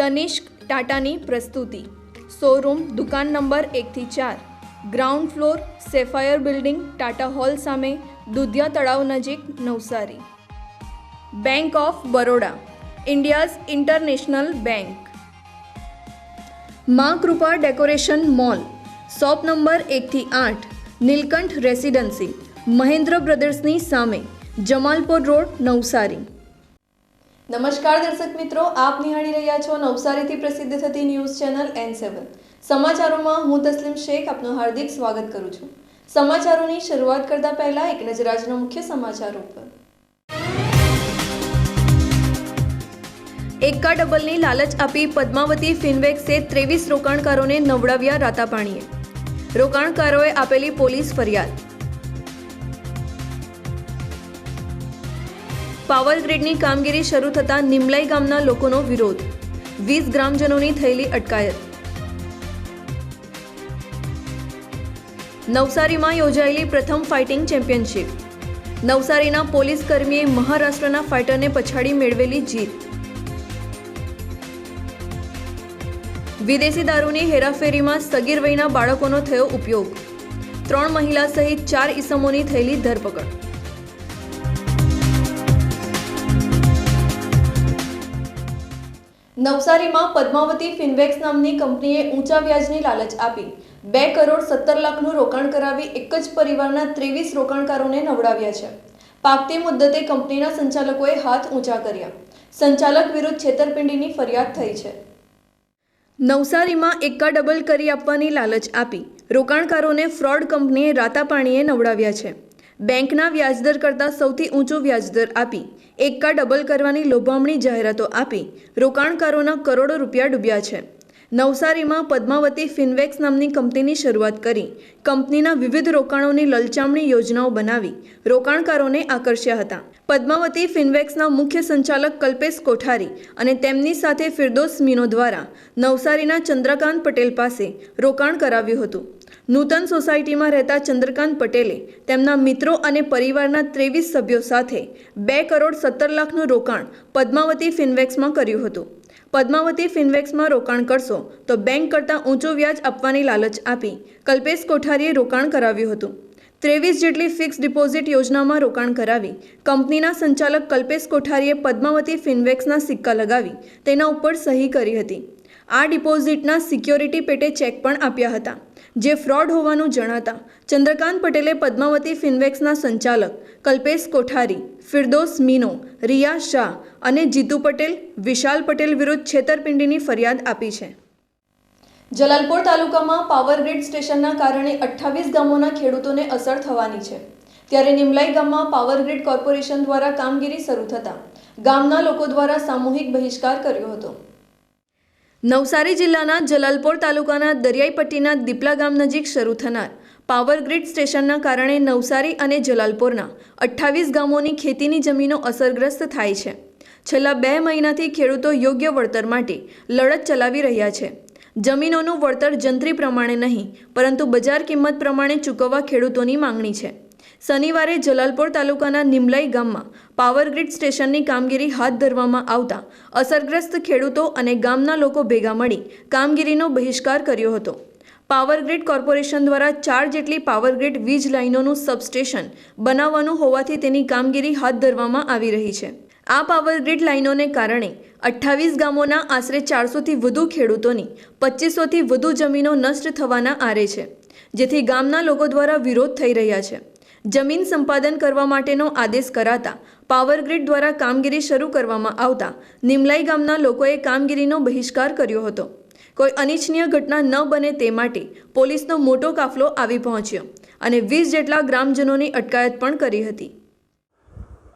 તનિષ્ક ટાટાની પ્રસ્તુતિ શોરૂમ દુકાન નંબર એકથી ચાર ground floor sapphire building Tata hall સામે દુધિયા તળાવ નજીક Navsari bank of Baroda India's international bank મા Krupa decoration mall shop number એકથી આઠ નીલકંઠ રેસિડન્સી મહેન્દ્ર બ્રદર્સની સામે જમાલપુર રોડ નવસારી નમસ્કાર દર્શક મિત્રો, આપ નિહાળી રહ્યા છો નવસારીથી પ્રસિદ્ધ થતી ન્યૂઝ ચેનલ એન સેવન સમાચારોમાં હું તસ્લીમ શેખ, આપનું હાર્દિક સ્વાગત કરું છું. સમાચારોની શરૂઆત કરતા પહેલા એક નજર આજના મુખ્ય સમાચારો પર એકા ડબલની લાલચ આપી પદ્માવતી ફિનવેક્સે ત્રેવીસ રોકાણકારોને નવડાવ્યા રાતા પાણીએ રોકાણકારોએ આપેલી પોલીસ ફરિયાદ. પાવર ગ્રીડની કામગીરી શરૂ થતાં નિમલાઈ ગામના લોકોનો વિરોધ. વીસ ગ્રામજનોની થયેલી અટકાયત. નવસારીમાં યોજાયેલી પ્રથમ ફાઇટિંગ ચેમ્પિયનશિપ. નવસારીના પોલીસ કર્મીએ મહારાષ્ટ્રના ફાઇટરને પછાડી મેળવેલી જીત. વિદેશી દારૂની હેરાફેરીમાં સગીર વયના બાળકોનો થયો ઉપયોગ. ત્રણ મહિલા સહિત ચાર ઇસમોની થયેલી ધરપકડ. નવસારીમાં પદ્માવતી ફિનવેક્સ નામની કંપનીએ ઊંચા વ્યાજની લાલચ આપી. બે કરોડ સત્તર લાખનું રોકાણ કરાવી એક જ પરિવારના ત્રેવીસ રોકાણકારોને નવડાવ્યા છે. પાકતી મુદ્દતે કંપનીના સંચાલકોએ હાથ ઊંચા કર્યા. સંચાલક વિરુદ્ધ છેતરપિંડીની ફરિયાદ થઈ છે. નવસારીમાં એકા ડબલ કરી આપવાની લાલચ આપી. રોકાણકારોને ફ્રોડ કંપનીએ રાતા પાણીએ નવડાવ્યા છે. બેંકના વ્યાજદર કરતાં સૌથી ઊંચો વ્યાજદર આપી એકા ડબલ કરવાની લોભામણી જાહેરાતો આપી, રોકાણકારોના કરોડો રૂપિયા ડૂબ્યા છે. નવસારીમાં પદ્માવતી ફિનવેક્સ નામની કંપનીની શરૂઆત કરી, કંપનીના વિવિધ રોકાણોની લલચામણી યોજનાઓ બનાવી, રોકાણકારોને આકર્ષ્યા હતા. પદ્માવતી ફિનવેક્સના મુખ્ય સંચાલક કલ્પેશ કોઠારી અને તેમની સાથે ફિરદોસ મીનો દ્વારા નવસારીના ચંદ્રકાંત પટેલ પાસે રોકાણ કરાવ્યું હતું. નૂતન સોસાયટીમાં રહેતા ચંદ્રકાંત પટેલે તેમના મિત્રો અને પરિવારના ત્રેવીસ સભ્યો સાથે બે કરોડ સત્તર લાખનું રોકાણ પદ્માવતી ફિનવેક્સમાં કર્યું હતું. પદ્માવતી ફિનવેક્સમાં રોકાણ કરશો તો બેંક કરતાં ઊંચો વ્યાજ આપવાની લાલચ આપી કલ્પેશ કોઠારીએ રોકાણ કરાવ્યું હતું. ત્રેવીસ જેટલી ફિક્સ ડિપોઝિટ યોજનામાં રોકાણ કરાવી કંપનીના સંચાલક કલ્પેશ કોઠારીએ પદ્માવતી ફિનવેક્સના સિક્કા લગાવી તેના ઉપર સહી કરી હતી. આ ડિપોઝિટના સિક્યોરિટી પેટે ચેક પણ આપ્યા હતા, જે ફ્રોડ હોવાનું જણાતા ચંદ્રકાંત પટેલે પદ્માવતી ફિનવેક્સના સંચાલક કલ્પેશ કોઠારી, ફિરદોસ મીનો, રિયા શાહ અને જીતુ પટેલ, વિશાલ પટેલ વિરુદ્ધ છેતરપિંડીની ફરિયાદ આપી છે. જલાલપોર તાલુકામાં પાવર ગ્રીડ સ્ટેશનના કારણે અઠ્ઠાવીસ ગામોના ખેડૂતોને અસર થવાની છે. ત્યારે નિમલાઈ ગામમાં પાવર ગ્રીડ કોર્પોરેશન દ્વારા કામગીરી શરૂ થતાં ગામના લોકો દ્વારા સામૂહિક બહિષ્કાર કર્યો હતો. નવસારી જિલ્લાના જલાલપોર તાલુકાના દરિયાઈ પટ્ટીના દીપલા ગામ નજીક શરૂ થનાર પાવર ગ્રીડ સ્ટેશનના કારણે નવસારી અને જલાલપોરના અઠ્ઠાવીસ ગામોની ખેતીની જમીનો અસરગ્રસ્ત થાય છે. છેલ્લા બે મહિનાથી ખેડૂતો યોગ્ય વળતર માટે લડત ચલાવી રહ્યા છે. જમીનોનું વળતર જંત્રી પ્રમાણે નહીં, પરંતુ બજાર કિંમત પ્રમાણે ચૂકવવા ખેડૂતોની માંગણી છે. શનિવારે જલાલપોર તાલુકાના નિમલાઈ ગામમાં પાવર ગ્રીડ સ્ટેશનની કામગીરી હાથ ધરવામાં આવતા અસરગ્રસ્ત ખેડૂતો અને ગામના લોકો ભેગા મળી કામગીરીનો બહિષ્કાર કર્યો હતો. પાવર ગ્રીડ કોર્પોરેશન દ્વારા ચાર જેટલી પાવર ગ્રીડ વીજ લાઇનોનું સબસ્ટેશન બનાવવાનું હોવાથી તેની કામગીરી હાથ ધરવામાં આવી રહી છે. આ પાવર ગ્રીડ લાઇનોને કારણે અઠ્ઠાવીસ ગામોના આશરે ચારસોથી વધુ ખેડૂતોની પચીસોથી વધુ જમીનો નષ્ટ થવાના આરે છે, જેથી ગામના લોકો દ્વારા વિરોધ થઈ રહ્યા છે. જમીન સંપાદન કરવા માટેનો આદેશ કરાતા પાવર ગ્રીડ દ્વારા કામગીરી શરૂ કરવામાં આવતા નિમલાઈ ગામના લોકોએ કામગીરીનો બહિષ્કાર કર્યો હતો. કોઈ અનિચ્છનીય ઘટના ન બને તે માટે પોલીસનો મોટો કાફલો આવી પહોંચ્યો અને વીસ જેટલા ગ્રામજનોની અટકાયત પણ કરી હતી.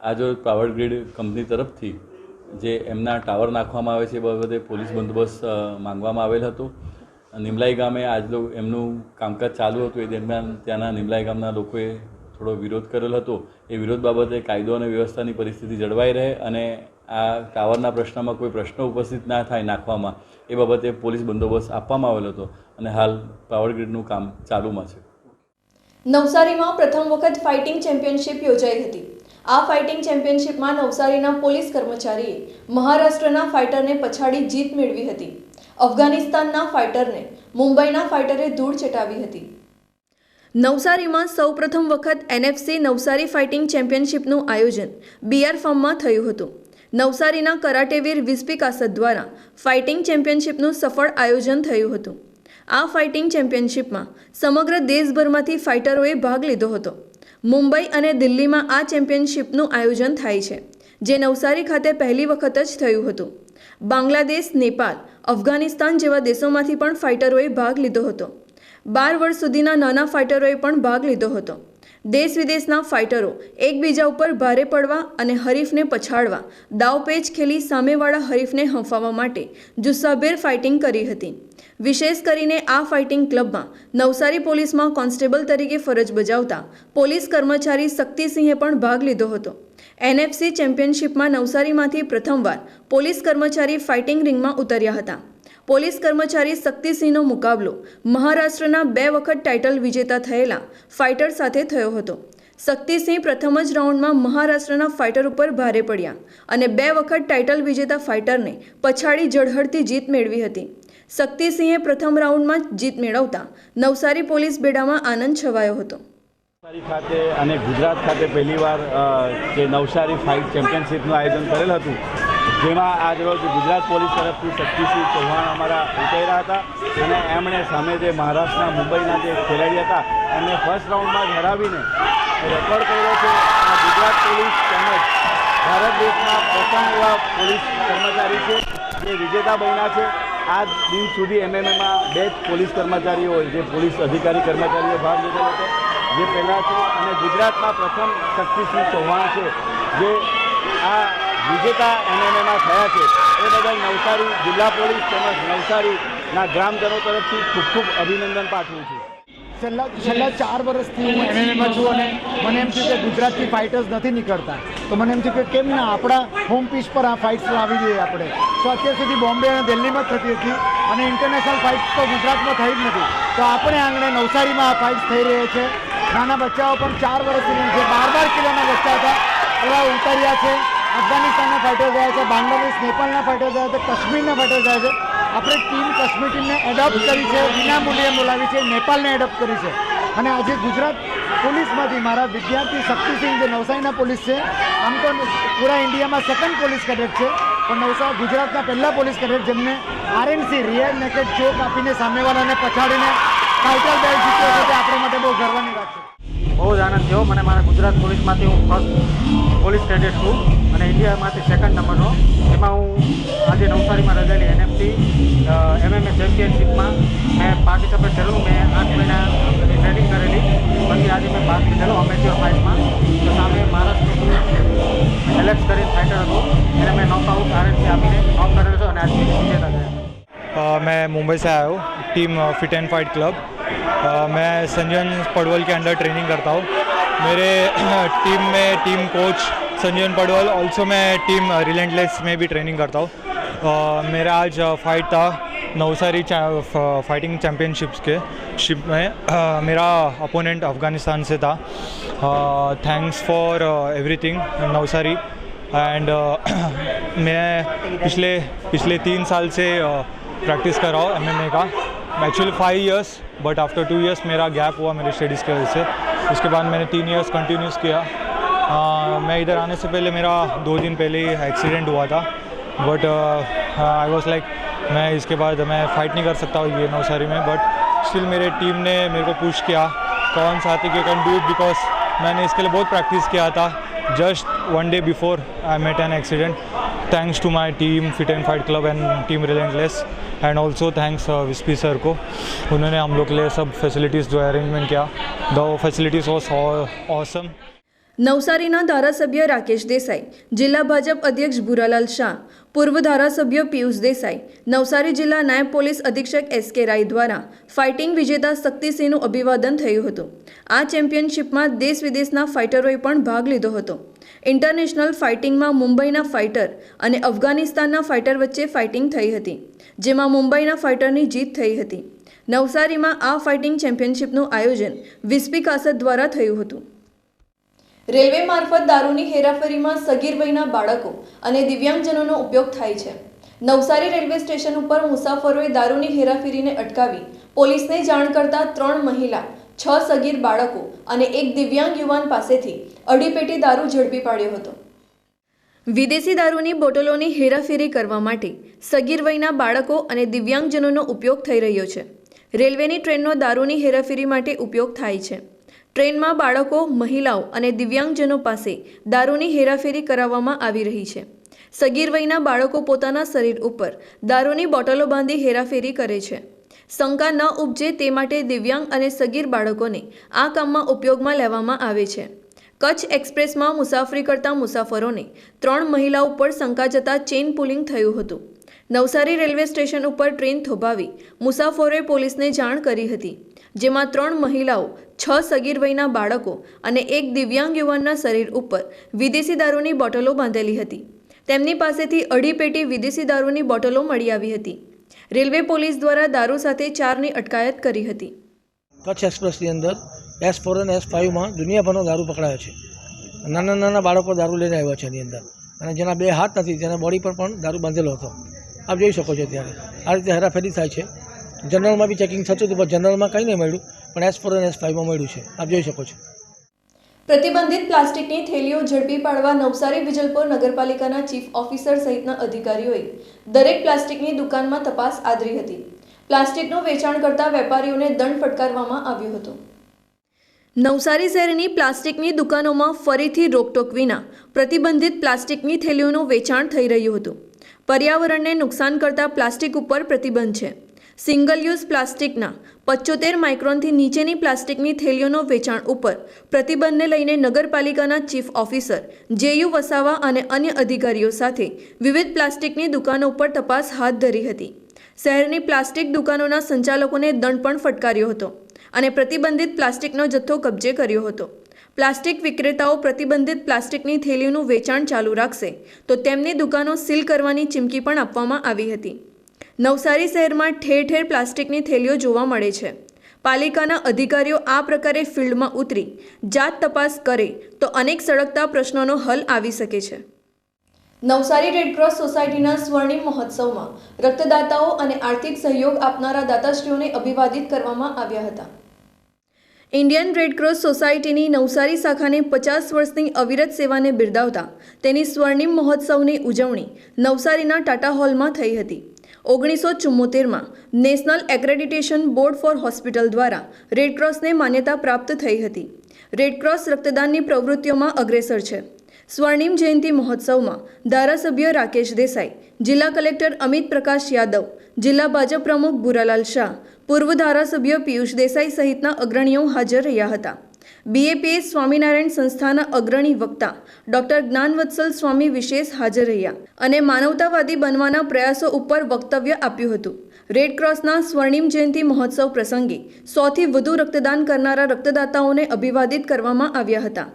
આ જો પાવર ગ્રીડ કંપની તરફથી જે એમના ટાવર નાખવામાં આવે છે એ બાબતે પોલીસ બંદોબસ્ત માંગવામાં આવેલ હતો. નિમલાઈ ગામે આજ એમનું કામકાજ ચાલુ હતું એ દરમિયાન ત્યાંના નિમલાઈ ગામના લોકોએ થોડો વિરોધ કરેલ હતો. એ વિરોધ બાબતે કાયદો અને વ્યવસ્થાની પરિસ્થિતિ જળવાઈ રહે અને આ ટાવરના પ્રશ્નમાં કોઈ પ્રશ્ન ઉપસ્થિત ના થાય નાખવામાં. એ બાબતે પોલીસ બંદોબસ્ત આપવામાં આવેલો હતો અને હાલ પાવર ગ્રીડનું કામ ચાલુમાં છે. નવસારીમાં પ્રથમ વખત ફાઇટિંગ ચેમ્પિયનશિપ યોજાઈ હતી. આ ફાઇટિંગ ચેમ્પિયનશિપમાં નવસારીના પોલીસ કર્મચારીએ મહારાષ્ટ્રના ફાઇટરને પછાડી જીત મેળવી હતી. અફઘાનિસ્તાનના ફાઇટરને મુંબઈના ફાઇટરે ધૂળ ચટાવી હતી. નવસારીમાં સૌપ્રથમ વખત એનએફસી નવસારી ફાઇટિંગ ચેમ્પિયનશિપનું આયોજન બીઆર ફોર્મમાં થયું હતું. નવસારીના કરાટેવીર વિસ્પી કાસદ દ્વારા ફાઇટિંગ ચેમ્પિયનશિપનું સફળ આયોજન થયું હતું. આ ફાઇટિંગ ચેમ્પિયનશિપમાં સમગ્ર દેશભરમાંથી ફાઇટરોએ ભાગ લીધો હતો. મુંબઈ અને દિલ્હીમાં આ ચેમ્પિયનશિપનું આયોજન થાય છે, જે નવસારી ખાતે પહેલી વખત જ થયું હતું. બાંગ્લાદેશ, નેપાળ, અફઘાનિસ્તાન જેવા દેશોમાંથી પણ ફાઇટરોએ ભાગ લીધો હતો. બાર વર્ષ સુધીના નાના ફાઇટરોએ પણ ભાગ લીધો હતો. દેશ વિદેશના ફાઇટરો એકબીજા ઉપર ભારે પડવા અને હરીફને પછાડવા દાવપેચ ખેલી સામેવાળા હરીફને હંફાવવા માટે જુસ્સાભેર ફાઇટિંગ કરી હતી. વિશેષ કરીને આ ફાઇટિંગ ક્લબમાં નવસારી પોલીસમાં કોન્સ્ટેબલ તરીકે ફરજ બજાવતા પોલીસ કર્મચારી શક્તિસિંહે પણ ભાગ લીધો હતો. એનએફસી ચેમ્પિયનશિપમાં નવસારીમાંથી પ્રથમવાર પોલીસ કર્મચારી ફાઇટિંગ રિંગમાં ઉતર્યા હતા. પોલીસ કર્મચારી શક્તિસિંહનો મુકાબલો મહારાષ્ટ્રના બે વખત ટાઇટલ વિજેતા થયેલા ફાઇટર સાથે થયો હતો. શક્તિસિંહ પ્રથમ જ રાઉન્ડમાં મહારાષ્ટ્રના ફાઇટર ઉપર ભારે પડ્યા અને બે વખત ટાઇટલ વિજેતા ફાઇટરને પછાડી ઝળહળતી જીત મેળવી હતી. શક્તિસિંહે પ્રથમ રાઉન્ડમાં જીત મેળવતા નવસારી પોલીસ બેડામાં આનંદ છવાયો હતો. ખાતે અને ગુજરાત ખાતે પહેલીવાર જે નવસારી ફાઇટ ચેમ્પિયનશિપનું આયોજન કરેલ હતું જેમાં આજરોજ ગુજરાત પોલીસ તરફથી શક્તિસિંહ ચૌહાણ અમારા ઉતર્યા હતા અને એમણે સામે જે મહારાષ્ટ્રના મુંબઈના જે ખેલાડી હતા, એમને ફર્સ્ટ રાઉન્ડમાં જ હરાવીને રેકોર્ડ કર્યો છે. ગુજરાત પોલીસ તેમજ ભારત દેશના પ્રથમ એવા પોલીસ કર્મચારી છે, જે વિજેતા બન્યા છે. આ દિન સુધી એમએમએમાં બે જ પોલીસ કર્મચારીઓ, જે પોલીસ અધિકારી કર્મચારીઓ ભાગ લીધેલો હતો. જે પહેલાં છે અને ગુજરાતમાં પ્રથમ શક્તિસિંહ ચૌહાણ છે, જે આ વિજેતા એમએમએમાં થયા છે. એ બદલ નવસારી જિલ્લા પોલીસ તેમજ નવસારીના ગ્રામજનો તરફથી ખૂબ ખૂબ અભિનંદન પાઠવું છું. છેલ્લા છેલ્લા ચાર વર્ષથી હું એમએમએમાં છું અને મને એમ થયું કે ગુજરાતથી ફાઇટર્સ નથી નીકળતા. તો મને એમ થયું કે કેમ ના આપણા હોમ પીચ પર આ ફાઇટ્સ લાવી દઈએ આપણે. તો અત્યાર સુધી બોમ્બે અને દિલ્હીમાં જ થતી હતી અને ઇન્ટરનેશનલ ફાઇટ્સ તો ગુજરાતમાં થઈ જ નથી. તો આપણે આંગણે નવસારીમાં આ ફાઇટ્સ થઈ રહી છે. નાના બચ્ચાઓ પણ ચાર વર્ષની જે બાર બાર કિલોના બચ્ચા હતા. એવા ઉતર્યા છે. અફઘાનિસ્તાનના ફાઇટર ગયા છે, બાંગ્લાદેશ, નેપાળના ફાઇટર ગયા છે, કાશ્મીરના ફાઇટર ગયા છે. આપણે ટીમ કાશ્મીર ટીમને એડોપ્ટ કરી છે, વિના મૂલ્યે બોલાવી છે, નેપાળને એડોપ્ટ કરી છે. અને આજે ગુજરાત પોલીસમાંથી મારા વિદ્યાર્થી શક્તિસિંહ, જે નવસારીના પોલીસ છે, આમ તો પૂરા ઇન્ડિયામાં સેકન્ડ પોલીસ કેડેટ છે, પણ નવસારી ગુજરાતના પહેલા પોલીસ કેડેટ જેમને આરએનસી રિયલ નેકેટ ચોક આપીને સામેવાળાને પછાડીને ટાઇટલ બેલ્ટ જીત્યો છે, તે આપણા માટે બહુ ગર્વની વાત છે. બહુ જ આનંદ થયો મને મારા ગુજરાત પોલીસમાંથી હું ફર્સ્ટ પોલીસ કેડેટ છું અને ઇન્ડિયામાંથી સેકન્ડ નંબરનો એમાં હું આજે નવસારીમાં રજાયેલી એનએફસી એમએમએ ચેમ્પિયનશિપમાં મેં પાર્ટિસિપેટ કરેલું મેં આઠ મહિના ટ્રેનિંગ કરેલી પછી આજે મેં ભાગ લીધેલો અમેચ્યોર ફાઇટમાં તો સામે મહારાષ્ટ્રનું એલેક્સ કરીને ફાઇટર હતું એને મેં નોકઆઉટ આરએનસી આપીને નોક કરેલો છે અને આજે વિજેતા થયા अ, मैं मुंबई से आया हूँ team fit and fight club अ, मैं संजयन पडवल के अंडर ट्रेनिंग करता हूँ। मेरे टीम में team coach Sanjayan Padwal also मैं टीम रिलेंटलेस में भी ट्रेनिंग करता हूँ। मेरा आज फाइट था नवसारी फाइटिंग चैम्पियनशिप्स के शिप में। अ, मेरा अपोनेंट अफ़गानिस्तान से था। Thanks for everything Navsari. And मैं पिछले पिछले तीन साल से प्रैक्टिस कर रहा हूँ एमएमए का। Actually five years but after two years मेरा गैप हुआ मेरी स्टडीज़ की वजह से। उसके बाद मैंने तीन इयर्स कंटिन्यूस किया। अ, मैं इधर आने से पहले मेरा दो दिन पहले ही एक्सीडेंट हुआ था। बट आई वॉज़ लाइक मैं इसके बाद मैं फ़ाइट नहीं कर सकता ये नवसारी में बट स्टिल मेरे टीम ने मेरे को पुश किया। कौन सा आते कि कैन डू इट बिकॉज़ मैंने इसके लिए बहुत प्रैक्टिस किया था। Just one day before I met an accident thanks to my team fit and fight club and team relentless and also thanks Vispi sir को उन्होंने हम लोग के लिए सब फैसिलिटीज़ जो अरेंजमेंट किया। द फैसिलिटीज़ वॉज ऑसम नवसारीना धारासभ्य राकेश देसाई जिल्हा भाजप अध्यक्ष भुरालाल शाह પૂર્વ ધારાસભ્ય પિયુષ દેસાઈ, નવસારી જિલ્લા નાયબ પોલીસ અધિક્ષક એસ કે રાય દ્વારા ફાઇટિંગ વિજેતા શક્તિસિંહનું અભિવાદન થયું હતું. આ ચેમ્પિયનશિપમાં દેશ વિદેશના ફાઇટરોએ પણ ભાગ લીધો હતો. ઇન્ટરનેશનલ ફાઇટિંગમાં મુંબઈના ફાઇટર અને અફઘાનિસ્તાનના ફાઇટર વચ્ચે ફાઇટિંગ થઈ હતી, જેમાં મુંબઈના ફાઇટરની જીત થઈ હતી. નવસારીમાં આ ફાઇટિંગ ચેમ્પિયનશિપનું આયોજન વિસ્પી કાસદ દ્વારા થયું હતું. રેલવે મારફત દારૂની હેરાફેરીમાં સગીર વયના બાળકો અને દિવ્યાંગજનોનો ઉપયોગ થાય છે. નવસારી રેલવે સ્ટેશન ઉપર મુસાફરોએ દારૂની હેરાફેરીને અટકાવી પોલીસને જાણ કરતા ત્રણ મહિલા, છ સગીર બાળકો અને એક દિવ્યાંગ યુવાન પાસેથી અઢી પેટી દારૂ ઝડપી પાડ્યો હતો. વિદેશી દારૂની બોટલોની હેરાફેરી કરવા માટે સગીર વયના બાળકો અને દિવ્યાંગજનોનો ઉપયોગ થઈ રહ્યો છે. રેલવેની ટ્રેનનો દારૂની હેરાફેરી માટે ઉપયોગ થાય છે. ટ્રેનમાં બાળકો, મહિલાઓ અને દિવ્યાંગજનો પાસે દારૂની હેરાફેરી કરાવવામાં આવી રહી છે. સગીર વયના બાળકો પોતાના શરીર ઉપર દારૂની બોટલો બાંધી હેરાફેરી કરે છે. શંકા ન ઉપજે તે માટે દિવ્યાંગ અને સગીર બાળકોને આ કામમાં ઉપયોગમાં લેવામાં આવે છે. કચ્છ એક્સપ્રેસમાં મુસાફરી કરતા મુસાફરોને ત્રણ મહિલાઓ પર શંકા જતાં ચેઇન પુલિંગ થયું હતું. નવસારી રેલવે સ્ટેશન ઉપર ટ્રેન થોભાવી મુસાફરોએ પોલીસને જાણ કરી હતી. જેમાં ત્રણ મહિલાઓ, છ સગીર વયના બાળકો અને એક દિવ્યાંગ યુવાનના શરીર ઉપર વિદેશી દારૂની બોટલો બાંધેલી હતી. તેમની પાસેથી અઢી પેટી વિદેશી દારૂની બોટલો મળી આવી હતી. રેલવે પોલીસ દ્વારા દારૂ સાથે ચારની અટકાયત કરી હતી. કચ્છ એક્સપ્રેસની અંદર એસ ફોર અને એસ ફાઇવમાં દુનિયાભરનો દારૂ પકડાયો છે. નાના નાના બાળકો દારૂ લઈને આવ્યા છે એની અંદર. અને જેના બે હાથ નથી, તેના બોડી પર પણ દારૂ બાંધેલો હતો. આપ જોઈ શકો છો ત્યારે આ રીતે હેરાફેરી થાય છે. જનરલમાં બી ચેકિંગ થતું હતું, પણ જનરલમાં કંઈ નહીં મળ્યું. પણ એસ ફોર અને એસ ફાઇવમાં મળ્યું છે. આપ જોઈ શકો છો. પ્રતિબંધિત પ્લાસ્ટિકની થેલીઓ ઝડપી પાડવા નવસારી વિજલપુર નગરપાલિકાના ચીફ ઓફિસર સહિતના અધિકારીઓએ દરેક પ્લાસ્ટિકની દુકાનમાં તપાસ આદરી હતી. પ્લાસ્ટિકનું વેચાણ કરતા વેપારીઓને દંડ ફટકારવામાં આવ્યો હતો. નવસારી શહેરની પ્લાસ્ટિકની દુકાનોમાં ફરીથી રોકટોક વિના પ્રતિબંધિત પ્લાસ્ટિકની થેલીઓનું વેચાણ થઈ રહ્યું હતું. પર્યાવરણને નુકસાન કરતા પ્લાસ્ટિક ઉપર પ્રતિબંધ છે. સિંગલ યુઝ પ્લાસ્ટિકના પચોતેર માઇક્રોનથી નીચેની પ્લાસ્ટિકની થેલીઓનો વેચાણ ઉપર પ્રતિબંધને લઈને નગરપાલિકાના ચીફ ઓફિસર, જેયુ વસાવા અને અન્ય અધિકારીઓ સાથે વિવિધ પ્લાસ્ટિકની દુકાનો ઉપર તપાસ હાથ ધરી હતી. શહેરની પ્લાસ્ટિક દુકાનોના સંચાલકોને દંડ પણ ફટકાર્યો હતો અને પ્રતિબંધિત પ્લાસ્ટિકનો જથ્થો કબજે કર્યો હતો. પ્લાસ્ટિક વિક્રેતાઓ પ્રતિબંધિત પ્લાસ્ટિકની થેલીઓનું વેચાણ ચાલુ રાખશે તો તેમની દુકાનો સીલ કરવાની ચીમકી પણ આપવામાં આવી હતી. નવસારી શહેરમાં ઠેર ઠેર પ્લાસ્ટિકની થેલીઓ જોવા મળે છે. પાલિકાના અધિકારીઓ આ પ્રકારે ફિલ્ડમાં ઉતરી જાત તપાસ કરે તો અનેક સળગતા પ્રશ્નોનો હલ આવી શકે છે. નવસારી રેડક્રોસ સોસાયટીના સ્વર્ણિમ મહોત્સવમાં રક્તદાતાઓ અને આર્થિક સહયોગ આપનારા દાતાશ્રીઓને અભિવાદિત કરવામાં આવ્યા હતા. ઇન્ડિયન રેડક્રોસ સોસાયટીની નવસારી શાખાને પચાસ વર્ષની અવિરત સેવાને બિરદાવતા તેની સ્વર્ણિમ મહોત્સવની ઉજવણી નવસારીના ટાટા હોલમાં થઈ હતી. ઓગણીસો ચુમ્મોતેરમાં national accreditation board for hospital દ્વારા રેડક્રોસને માન્યતા પ્રાપ્ત થઈ હતી. રેડક્રોસ રક્તદાનની પ્રવૃત્તિઓમાં અગ્રેસર છે. સ્વર્ણિમ જયંતિ મહોત્સવમાં ધારાસભ્ય રાકેશ દેસાઈ, જિલ્લા કલેક્ટર અમિત પ્રકાશ યાદવ, જિલ્લા ભાજપ પ્રમુખ ભૂરાલાલ શાહ, પૂર્વ ધારાસભ્ય પિયુષ દેસાઈ સહિતના અગ્રણીઓ હાજર રહ્યા હતા. બીએપીએસ સ્વામિનારાયણ સંસ્થાના અગ્રણી વક્તા ડોક્ટર જ્ઞાનવત્સલ સ્વામી વિશેષ હાજર રહ્યા અને માનવતાવાદી બનવાના પ્રયાસો ઉપર વક્તવ્ય આપ્યું હતું. રેડક્રોસના સ્વર્ણિમ જયંતિ મહોત્સવ પ્રસંગે સૌથી વધુ રક્તદાન કરનારા રક્તદાતાઓને અભિવાદિત કરવામાં આવ્યા હતા.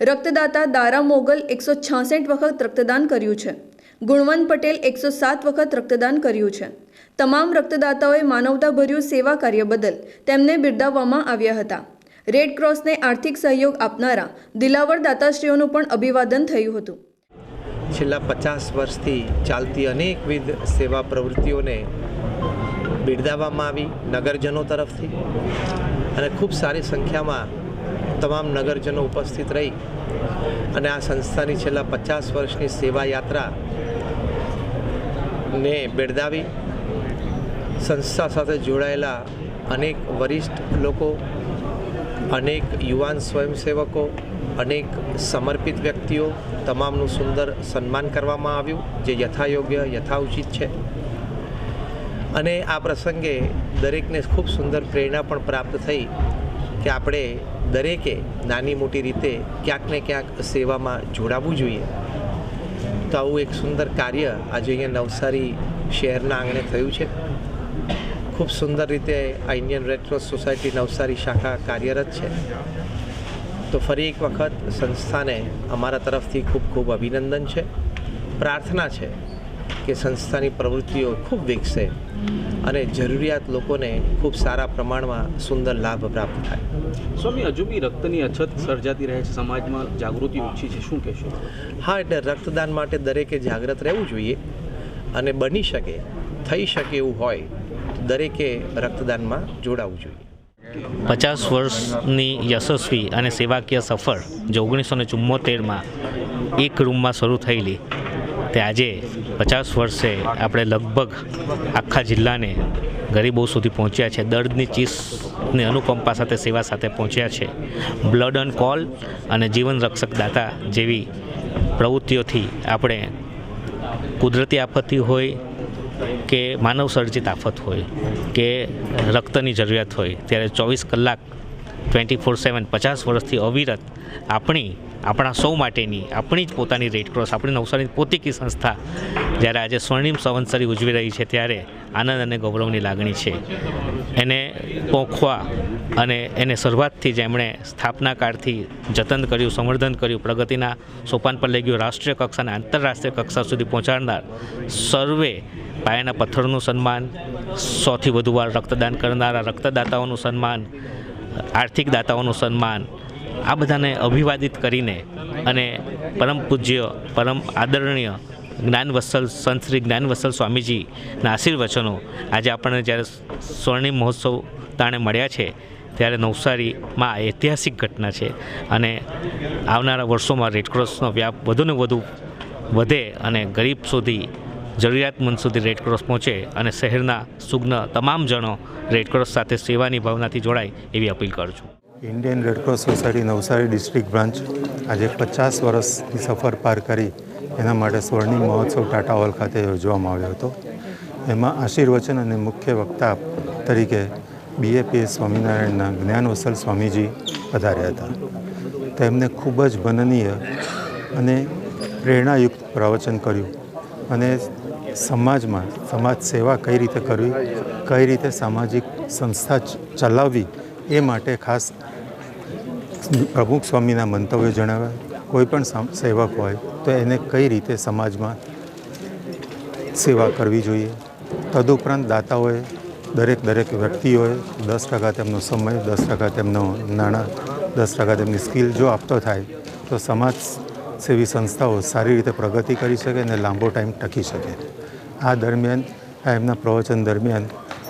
રક્તદાતા દારા મોગલ એકસો છાસઠ વખત રક્તદાન કર્યું છે. ગુણવંત પટેલ એકસો સાત વખત રક્તદાન કર્યું છે. તમામ રક્તદાતાઓએ માનવતાભર્યું સેવા કાર્ય બદલ તેમને બિરદાવવામાં આવ્યા હતા. રેડ ક્રોસને આર્થિક સહયોગ આપનારા દિલાવર દાતાશ્રીઓનું પણ અભિવાદન થયું હતું. છેલ્લા પચાસ વર્ષથી ચાલતી અનેકવિધ સેવા પ્રવૃત્તિઓને બિરદાવવામાં આવી નગરજનો તરફથી અને ખૂબ સારી સંખ્યામાં તમામ નગરજનો ઉપસ્થિત રહી અને આ સંસ્થાની છેલ્લા પચાસ વર્ષની સેવા યાત્રા ને બિરદાવી સંસ્થા સાથે જોડાયેલા અનેક વરિષ્ઠ લોકો અનેક યુવાન સ્વયંસેવકો, અનેક સમર્પિત વ્યક્તિઓ તમામનું સુંદર સન્માન કરવામાં આવ્યું, જે યથાયોગ્ય, યથાઉચિત છે. અને આ પ્રસંગે દરેકને ખૂબ સુંદર પ્રેરણા પણ પ્રાપ્ત થઈ કે આપણે દરેકે નાની મોટી રીતે ક્યાંક ને ક્યાંક સેવામાં જોડાવવું જોઈએ. તો આવું એક સુંદર કાર્ય આજે અહીંયા નવસારી શહેરના આંગણે થયું છે. ખૂબ સુંદર રીતે આ ઇન્ડિયન રેડક્રોસ સોસાયટી નવસારી શાખા કાર્યરત છે. તો ફરી એક વખત સંસ્થાને અમારા તરફથી ખૂબ ખૂબ અભિનંદન છે. પ્રાર્થના છે કે સંસ્થાની પ્રવૃત્તિઓ ખૂબ વિકસે અને જરૂરિયાત લોકોને ખૂબ સારા પ્રમાણમાં સુંદર લાભ પ્રાપ્ત થાય. સ્વામી હજુ બી રક્તની અછત સર્જાતી રહે છે સમાજમાં જાગૃતિ ઓછી છે શું કહેશો? હા એટલે રક્તદાન માટે દરેકે જાગૃત રહેવું જોઈએ અને બની શકે થઈ શકે એવું હોય દરેકે રક્તદાનમાં જોડાવું જોઈએ. પચાસ વર્ષની યશસ્વી અને સેવાકીય સફર જે ઓગણીસો ને ચુમ્મોતેરમાં એક રૂમમાં શરૂ થયેલી, તે આજે પચાસ વર્ષે આપણે લગભગ આખા જિલ્લાને ગરીબો સુધી પહોંચ્યા છે, દર્દની ચીસની અનુકંપા સાથે, સેવા સાથે પહોંચ્યા છે. બ્લડ એન્ડ કોલ અને જીવન રક્ષક દાતા જેવી પ્રવૃત્તિઓથી આપણે કુદરતી આપત્તિ હોય કે માનવ સર્જિત આફત હોય, કે રક્તની જરૂરિયાત હોય, ત્યારે ચોવીસ કલાક ટ્વેન્ટી ફોર સેવન પચાસ વર્ષથી અવિરત આપણી, આપણા સૌ માટેની, આપણી જ પોતાની રેડક્રોસ આપણી નવસારીની પોતીકી સંસ્થા જ્યારે આજે સ્વર્ણિમ સંવત્સરી ઉજવી રહી છે ત્યારે આનંદ અને ગૌરવની લાગણી છે. એને પોખવા અને એને શરૂઆતથી જ એમણે સ્થાપના કાળથી જતન કર્યું, સંવર્ધન કર્યું, પ્રગતિના સોપાન પર લઈ ગયું રાષ્ટ્રીય કક્ષા અને આંતરરાષ્ટ્રીય કક્ષા સુધી પહોંચાડનાર સર્વે પાયાના પથ્થરનું સન્માન, સૌથી વધુ વાર રક્તદાન કરનારા રક્તદાતાઓનું સન્માન, આર્થિક દાતાઓનું સન્માન, આ બધાને અભિવાદિત કરીને અને પરમ પૂજ્ય, પરમ આદરણીય જ્ઞાનવત્સલ સંત શ્રી જ્ઞાનવત્સલ સ્વામીજીના આશીર્વચનો આજે આપણને જ્યારે સ્વર્ણિમ મહોત્સવ તાણે મળ્યા છે, ત્યારે નવસારીમાં ઐતિહાસિક ઘટના છે અને આવનારા વર્ષોમાં રેડક્રોસનો વ્યાપ વધુને વધુ વધે અને ગરીબ સુધી જરૂરિયાતમંદ સુધી રેડક્રોસ પહોંચે અને શહેરના સુગ્ન તમામ જણો રેડક્રોસ સાથે સેવાની ભાવનાથી જોડાય એવી અપીલ કરું છું. Indian red cross society Navsari district branch આજે પચાસ વર્ષની સફર પાર કરી એના માટે સ્વર્ણિમ મહોત્સવ ટાટા હોલ ખાતે યોજવામાં આવ્યો હતો. એમાં આશીર્વચન અને મુખ્ય વક્તા તરીકે બીએપીએસ સ્વામિનારાયણના જ્ઞાનવસલ સ્વામીજી પધાર્યા હતા. તેમને ખૂબ જ મનનીય અને પ્રેરણાયુક્ત પ્રવચન કર્યું અને સમાજમાં સમાજ સેવા કઈ રીતે કરવી, કઈ રીતે સામાજિક સંસ્થા ચલાવવી એ માટે ખાસ પ્રમુખ સ્વામીના મંતવ્યો જણાવ્યા. કોઈ પણ સેવક હોય તો એને કઈ રીતે સમાજમાં સેવા કરવી જોઈએ? તદુપરાંત દાતાઓએ, દરેક દરેક વ્યક્તિઓએ દસ ટકા તેમનો સમય, દસ ટકા તેમનો નાણાં, દસ ટકા તેમની સ્કિલ જો આપતો થાય તો સમાજ સેવી સંસ્થાઓ સારી રીતે પ્રગતિ કરી શકે અને લાંબો ટાઈમ ટકી શકે. આ દરમિયાન, આ એમના પ્રવચન દરમિયાન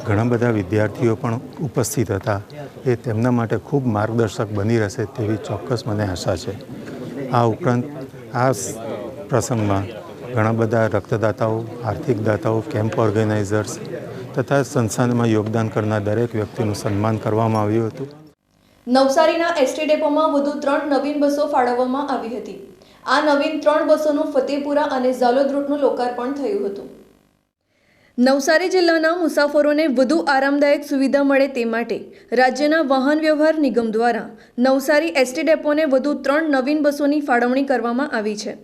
ઘણા બધા વિદ્યાર્થીઓ પણ ઉપસ્થિત હતા. એ તેમના માટે ખૂબ માર્ગદર્શક બની રહેશે તેવી ચોક્કસ મને આશા છે. આ ઉપરાંત, આ પ્રસંગમાં ઘણા બધા રક્તદાતાઓ, આર્થિક દાતાઓ, કેમ્પ ઓર્ગેનાઇઝર્સ તથા સંસ્થાનમાં યોગદાન કરનાર દરેક વ્યક્તિનું સન્માન કરવામાં આવ્યું હતું. નવસારીના એસટી ડેપોમાં વધુ ત્રણ નવીન બસો ફાળવવામાં આવી હતી. આ નવીન ત્રણ બસોનું ફતેપુરા અને ઝાલોદ રૂટનું લોકાર્પણ થયું હતું. નવસારી જિલ્લાના મુસાફરોને વધુ આરામદાયક સુવિધા મળે તે માટે રાજ્યના વાહન વ્યવહાર નિગમ દ્વારા નવસારી એસટી ડેપોને વધુ ત્રણ નવીન બસોની ફાળવણી કરવામાં આવી છે.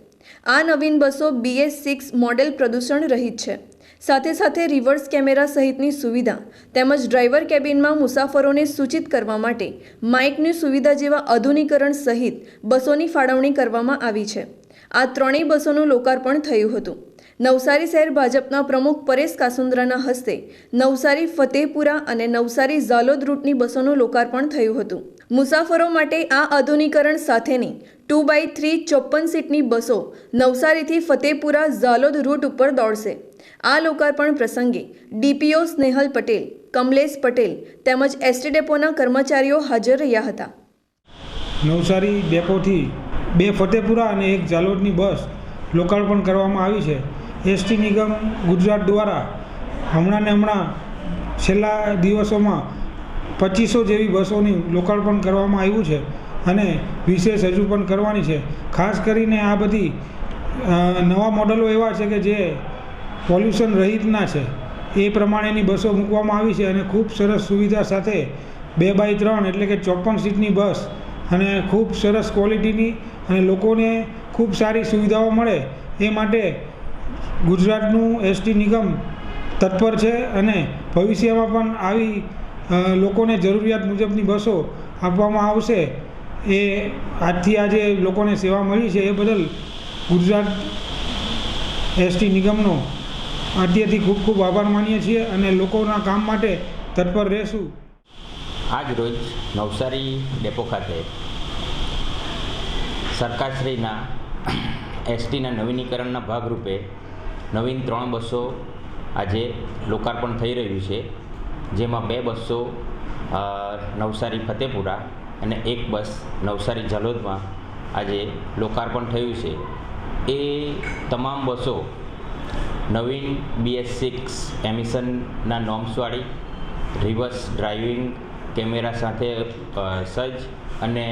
આ નવીન બસો બીએસ સિક્સ મોડેલ પ્રદૂષણ રહિત છે. સાથે સાથે રિવર્સ કેમેરા સહિતની સુવિધા તેમજ ડ્રાઈવર કેબિનમાં મુસાફરોને સૂચિત કરવા માટે માઇકની સુવિધા જેવા આધુનિકરણ સહિત બસોની ફાળવણી કરવામાં આવી છે. આ ત્રણેય બસોનું લોકાર્પણ થયું હતું. નવસારી શહેર ભાજપના પ્રમુખ પરેશ કાસુંદ્રાના હસ્તે નવસારી ફતેપુરા અને નવસારી ઝાલોદ રૂટની બસોનું લોકાર્પણ થયું હતું. મુસાફરો માટે આ આધુનિકરણ સાથેની ટુ બાય થ્રી ચોપ્પન સીટની બસો નવસારીથી ફતેપુરા ઝાલોદ રૂટ ઉપર દોડશે. આ લોકાર્પણ પ્રસંગે ડીપીઓ સ્નેહલ પટેલ, કમલેશ પટેલ તેમજ એસટી ડેપોના કર્મચારીઓ હાજર રહ્યા હતા. નવસારી ડેપોથી બે ફતેપુરા અને એક ઝાલોદની બસ લોકાર્પણ કરવામાં આવી છે. એસટી નિગમ ગુજરાત દ્વારા હમણાં ને હમણાં છેલ્લા દિવસોમાં પચીસો જેવી બસોની લોકાર્પણ કરવામાં આવ્યું છે અને વિશેષ હજુ પણ કરવાની છે. ખાસ કરીને આ બધી નવા મોડલો એવા છે કે જે પોલ્યુશન રહિતના છે. એ પ્રમાણેની બસો મૂકવામાં આવી છે અને ખૂબ સરસ સુવિધા સાથે બે બાય ત્રણ એટલે કે ચોપન સીટની બસ અને ખૂબ સરસ ક્વોલિટીની અને લોકોને ખૂબ સારી સુવિધાઓ મળે એ માટે ગુજરાતનું એસટી નિગમ તત્પર છે અને ભવિષ્યમાં પણ આવી લોકોને જરૂરિયાત મુજબની બસો આપવામાં આવશે. એ આજથી આજે લોકોને સેવા મળી છે એ બદલ ગુજરાત એસટી નિગમનો અત્યારથી ખૂબ ખૂબ આભાર માનીએ છીએ અને લોકોના કામ માટે તત્પર રહેશું. આજ રોજ નવસારી ડેપો ખાતે સરકારશ્રીના એસટીના નવીનીકરણના ભાગરૂપે નવીન ત્રણ બસો આજે લોકાર્પણ થઈ રહ્યું છે, જેમાં બે બસો નવસારી ફતેપુરા અને એક બસ નવસારી જલોદમાં આજે લોકાર્પણ થયું છે. એ તમામ બસો નવીન બીએસ સિક્સ એમિશનના નોમ્સવાળી રિવર્સ ડ્રાઇવિંગ કેમેરા સાથે સજ્જ અને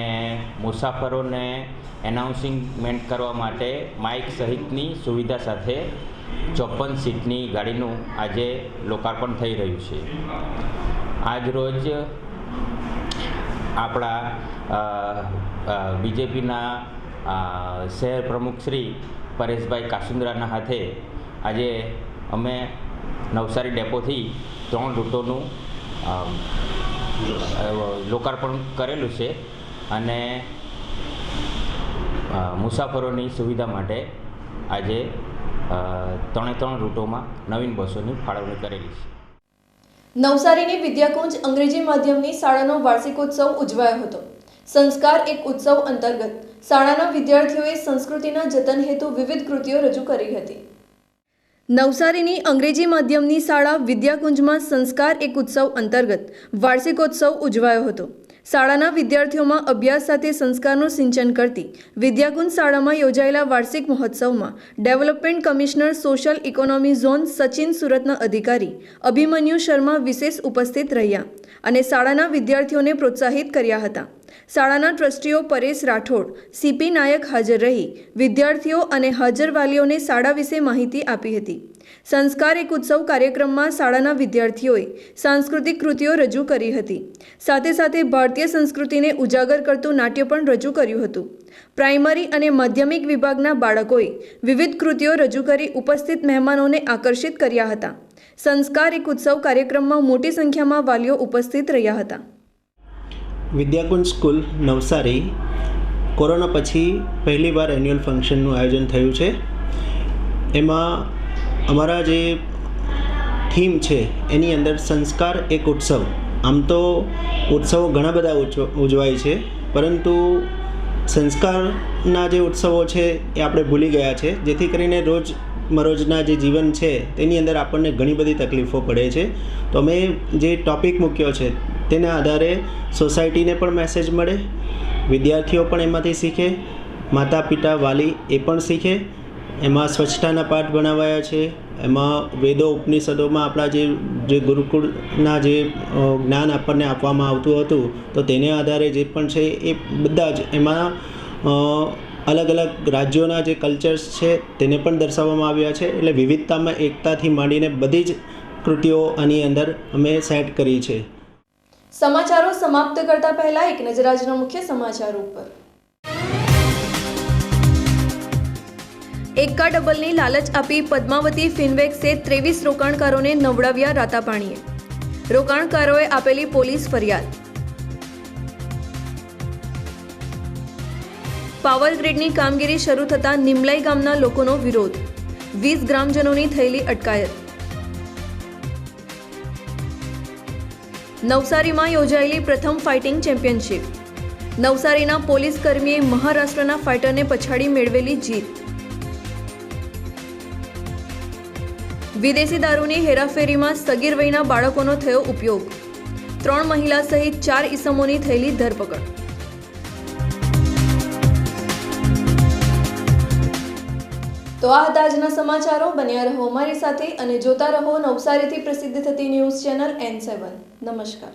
મુસાફરોને એનાઉન્સિંગમેન્ટ કરવા માટે માઇક સહિતની સુવિધા સાથે ચોપન સીટની ગાડીનું આજે લોકાર્પણ થઈ રહ્યું છે. આજ રોજ આપણા બીજેપીના શહેર પ્રમુખ શ્રી પરેશભાઈ કાસુંદ્રાના હાથે આજે અમે નવસારી ડેપોથી ત્રણ રૂટોનું લોકાર્પણ કરેલું છે. અને મુસાફરોની સુવિધા માટે આજે ત્રણે ત્રણ રૂટોમાં નવીન બસોની ફાળવણી કરેલી છે. નવસારીની વિદ્યાકુંજ અંગ્રેજી માધ્યમની શાળાનો વાર્ષિકોત્સવ ઉજવાયો હતો. સંસ્કાર એક ઉત્સવ અંતર્ગત શાળાના વિદ્યાર્થીઓએ સંસ્કૃતિના જતન હેતુ વિવિધ કૃતિઓ રજૂ કરી હતી. નવસારીની અંગ્રેજી માધ્યમની શાળા વિદ્યાકુંજમાં સંસ્કાર એક ઉત્સવ અંતર્ગત વાર્ષિકોત્સવ ઉજવાયો હતો. શાળાના વિદ્યાર્થીઓમાં અભ્યાસ સાથે સંસ્કારનું સિંચન કરતી વિદ્યાકુંજ શાળામાં યોજાયેલા વાર્ષિક મહોત્સવમાં development commissioner social economy zone Sachin સુરતના અધિકારી અભિમન્યુ શર્મા વિશેષ ઉપસ્થિત રહ્યા અને શાળાના વિદ્યાર્થીઓને પ્રોત્સાહિત કર્યા હતા. શાળાના ટ્રસ્ટીઓ પરેશ રાઠોડ, સીપી નાયક હાજર રહી, વિદ્યાર્થીઓ અને હાજર વાલીઓને શાળા વિશે માહિતી આપી હતી. સંસ્કાર એક ઉત્સવ કાર્યક્રમમાં શાળાના વિદ્યાર્થીઓએ સાંસ્કૃતિક કૃતિઓ રજૂ કરી હતી. સાથે સાથે ભારતીય સંસ્કૃતિને ઉજાગર કરતું નાટ્ય પણ રજૂ કર્યું હતું. પ્રાઇમરી અને માધ્યમિક વિભાગના બાળકોએ વિવિધ કૃતિઓ રજૂ કરી ઉપસ્થિત મહેમાનોને આકર્ષિત કર્યા હતા. સંસ્કાર એક ઉત્સવ કાર્યક્રમમાં મોટી સંખ્યામાં વાલીઓ ઉપસ્થિત રહ્યા હતા. વિદ્યાકુંજ સ્કૂલ, નવસારી. કોરોના પછી પહેલીવાર એન્યુઅલ ફંક્શનનું આયોજન થયું છે. એમાં અમારા જે થીમ છે, એની અંદર સંસ્કાર એક ઉત્સવ. આમ તો ઉત્સવો ઘણા બધા ઉજવ- ઉજવાય છે, પરંતુ સંસ્કારના જે ઉત્સવો છે, એ આપણે ભૂલી ગયા છે. જેથી કરીને રોજ મરોજના જે જીવન છે, તેની અંદર આપણને ઘણી બધી તકલીફો પડે છે. તો અમે જે ટોપિક મૂક્યો છે, તેના આધારે સોસાયટીને પણ મેસેજ મળે, વિદ્યાર્થીઓ પણ એમાંથી શીખે માતા પિતા વાલી એ પણ શીખે એમાં સ્વચ્છતાના પાઠ ભણાવાયા છે. એમાં વેદો ઉપનિષદોમાં આપણા જે જે ગુરુકુળના જે જ્ઞાન આપણને આપવામાં આવતું હતું, તો તેને આધારે જે પણ છે એ બધા જ એમાં અલગ અલગ રાજ્યોના જે કલ્ચર્સ છે તેને પણ દર્શાવવામાં આવ્યા છે. એટલે વિવિધતામાં એકતાથી માંડીને બધી જ કૃતિઓ આની અંદર અમે સેટ કરી છે. સમાચારો સમાપ્ત કરતા પહેલા એક નજર આજના મુખ્ય સમાચાર ઉપર. એકા ડબલની લાલચ આપી પદ્માવતી ફિનવેક્સે ત્રેવીસ રોકાણકારોને નવડાવ્યા રાતાપાણીએ રોકાણકારોએ આપેલી પોલીસ ફરિયાદ. પાવર ગ્રીડની કામગીરી શરૂ થતાં નિમલાઈ ગામના લોકોનો વિરોધ. વીસ ગ્રામજનોની થયેલી અટકાયત. નવસારીમાં યોજાયેલી પ્રથમ ફાઇટિંગ ચેમ્પિયનશિપ. નવસારીના પોલીસ કર્મીએ મહારાષ્ટ્રના ફાઇટરને પછાડી મેળવેલી જીત. વિદેશી દારૂની હેરાફેરીમાં સગીર વયના બાળકોનો થયો ઉપયોગ. ત્રણ મહિલા સહિત ચાર ઈસમોની થયેલી ધરપકડ. તો આ હતા આજના સમાચારો. બન્યા રહો અમારી સાથે અને જોતા રહો નવસારીથી પ્રસિદ્ધ થતી ન્યૂઝ ચેનલ એન સેવન. નમસ્કાર.